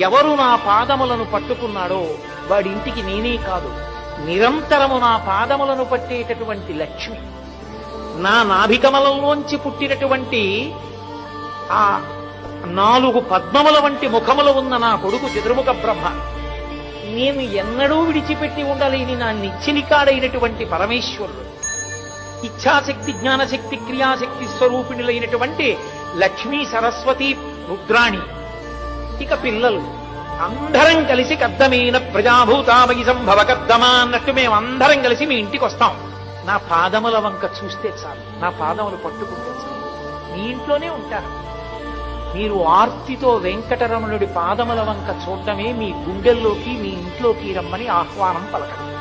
ఎవరు నా పాదములను పట్టుకున్నాడో వాడింటికి నేనే కాదు. నిరంతరము నా పాదములను పట్టేటటువంటి లక్ష్మి. నా నాభికమలంలోంచి పుట్టినటువంటి ఆ నాలుగు పద్మముల వంటి ముఖములు ఉన్న నా కొడుకు చతుర్ముఖ బ్రహ్మ. నేను ఎన్నడూ విడిచిపెట్టి ఉండలేని నా నిచ్చిలికాడైనటువంటి పరమేశ్వరుడు. ఇచ్ఛాశక్తి జ్ఞానశక్తి క్రియాశక్తి స్వరూపిణులైనటువంటి లక్ష్మీ సరస్వతి రుద్రాణి. ఇక పిల్లలు. అందరం కలిసి కద్దమైన ప్రజాభూతామయ సంభవ కద్దమా అన్నట్టు మేము అందరం కలిసి మీ ఇంటికి వస్తాం. నా పాదముల వంక చూస్తే చాలు. నా పాదములు పట్టుకుంటే చాలు. మీ ఇంట్లోనే ఉంటారు. మీరు ఆర్తితో వెంకటరమణుడి పాదముల వంక చూడటమే మీ గుండెల్లోకి మీ ఇంట్లోకి రమ్మని ఆహ్వానం పలకండి.